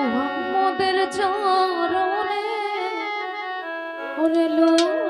ওরে মোহাম্মদের চরণে। ওরে লোক